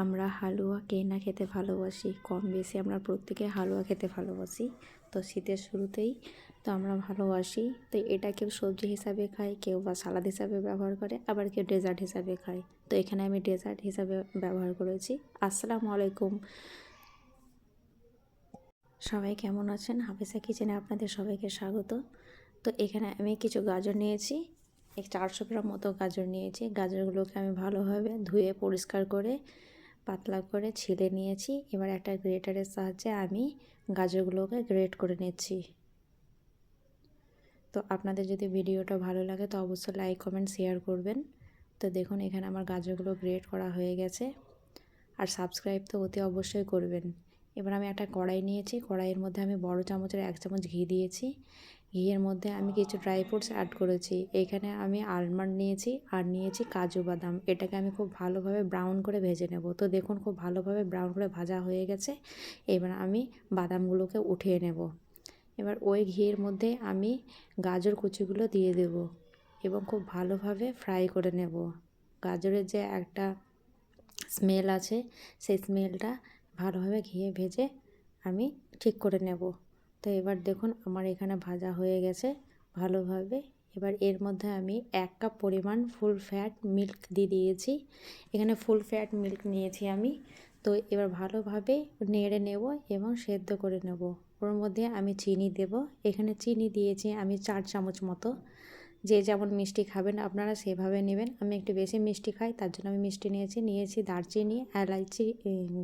আমরা হালুয়া কে না খেতে ভালোবাসি? কম বেশি আমরা প্রত্যেকে হালুয়া খেতে ভালোবাসি। তো শীতের শুরুতেই তো আমরা ভালোবাসি। তো এটা কেউ সবজি হিসাবে খায়, কেউ বা সালাদ হিসাবে ব্যবহার করে, আবার কেউ ডেজার্ট হিসাবে খায়। তো এখানে আমি ডেজার্ট হিসাবে ব্যবহার করেছি। আসসালামু আলাইকুম। সবাই কেমন আছেন? হাফিসা কিচেনে আপনাদের সবাইকে স্বাগত। তো এখানে আমি কিছু গাজর নিয়েছি চারশো গ্রাম মতো গাজর নিয়েছি। গাজরগুলোকে আমি ভালোভাবে ধুয়ে পরিষ্কার করে পাতলা করে ছিলে নিয়েছি। এবার একটা গ্রেটারের সাহায্যে আমি গাজরগুলোকে গ্রেট করে নিচ্ছি। তো আপনাদের যদি ভিডিওটা ভালো লাগে তো অবশ্যই লাইক, কমেন্ট, শেয়ার করবেন। তো দেখুন, এখানে আমার গাজরগুলো গ্রেট করা হয়ে গেছে। আর সাবস্ক্রাইব তো অতি অবশ্যই করবেন। এবার আমি একটা কড়াই নিয়েছি, কড়াইয়ের মধ্যে আমি বড় চামচের এক চামচ ঘি দিয়েছি। ঘিয়ের মধ্যে আমি কিছু ড্রাই ফ্রুটস অ্যাড করেছি। এখানে আমি আলমন্ড নিয়েছি আর নিয়েছি কাজু বাদাম। এটাকে আমি খুব ভালোভাবে ব্রাউন করে ভেজে নেব। তো দেখুন খুব ভালোভাবে ব্রাউন করে ভাজা হয়ে গেছে। এবার আমি বাদামগুলোকে উঠিয়ে নেব। এবার ওই ঘিয়ের মধ্যে আমি গাজর কুচিগুলো দিয়ে দেব এবং খুব ভালোভাবে ফ্রাই করে নেব। গাজরের যে একটা স্মেল আছে, সেই স্মেলটা ভালোভাবে ঘিয়ে ভেজে আমি ঠিক করে নেব। তো এবার দেখুন আমার এখানে ভাজা হয়ে গেছে ভালোভাবে। এবার এর মধ্যে আমি এক কাপ পরিমাণ ফুল ফ্যাট মিল্ক দিয়ে দিয়েছি। এখানে ফুল ফ্যাট মিল্ক নিয়েছি আমি। তো এবার ভালোভাবে নেড়ে নেব এবং সেদ্ধ করে নেব। ওর মধ্যে আমি চিনি দেব। এখানে চিনি দিয়েছি আমি চার চামচ মতো। যে যেমন মিষ্টি খাবেন আপনারা সেভাবে নেবেন। আমি একটু বেশি মিষ্টি খাই, তার জন্য আমি মিষ্টি নিয়েছি। নিয়েছি দারচিনি, এলাইচি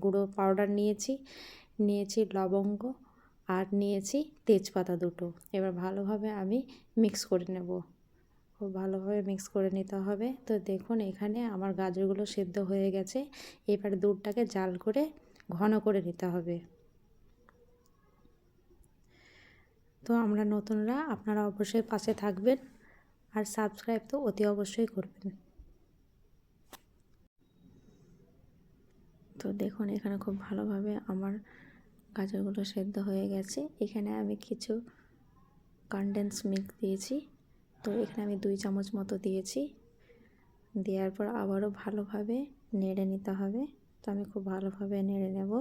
গুঁড়ো পাউডার নিয়েছি নিয়েছি লবঙ্গ আর নিয়েছি তেজপাতা দুটো। এবার ভালোভাবে আমি মিক্স করে নেব। খুব ভালোভাবে মিক্স করে নিতে হবে। তো দেখুন, এখানে আমার গাজরগুলো সেদ্ধ হয়ে গেছে। এবার দুধটাকে জাল করে ঘন করে নিতে হবে। তো আমরা নতুনরা, আপনারা অবশ্যই পাশে থাকবেন। আর সাবস্ক্রাইব তো অতি অবশ্যই করবেন। তো দেখুন, এখানে খুব ভালোভাবে আমার গাজরগুলো সেদ্ধ হয়ে গেছে। এখানে আমি কিছু কনডেন্স মিল্ক দিয়েছি। তো এখানে আমি দুই চামচ মতো দিয়েছি। দেওয়ার পর আবারও ভালোভাবে নেড়ে নিতে হবে। তো আমি খুব ভালোভাবে নেড়ে নেব।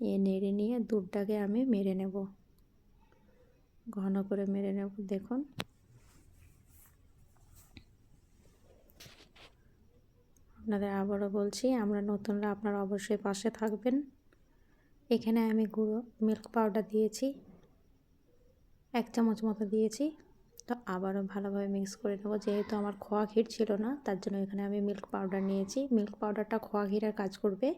এ নেড়ে নিয়ে দুধটাকে আমি মেরে নেব। ঘন করে মেরে নেব, দেখুন। আপনাদের আবারও বলছি, আমরা নতুনরা আপনারা অবশ্যই পাশে থাকবেন। এখানে আমি গুঁড়ো মিল্ক পাউডার দিয়েছি, এক চামচ মতো দিয়েছি। তো আবারও ভালোভাবে মিক্স করে নেব। যেহেতু আমার খোয়া ক্ষীর ছিল না, তার জন্য এখানে আমি মিল্ক পাউডার নিয়েছি। মিল্ক পাউডারটা খোয়া ক্ষীরের কাজ করবে।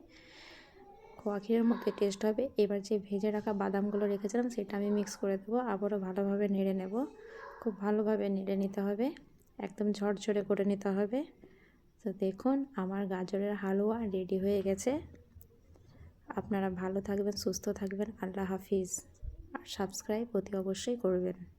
খোয়া ক্ষীরের মধ্যে টেস্ট হবে। এবার যে ভেজে রাখা বাদামগুলো রেখেছিলাম, সেটা আমি মিক্স করে দেবো। আবারও ভালোভাবে নেড়ে নেব। খুব ভালোভাবে নেড়ে নিতে হবে। একদম ঝরঝরে করে নিতে হবে। তো দেখুন, আমার গাজরের হালুয়া রেডি হয়ে গেছে। আপনারা ভালো থাকবেন, সুস্থ থাকবেন। আল্লাহ হাফিজ। আর সাবস্ক্রাইব অতি অবশ্যই করবেন।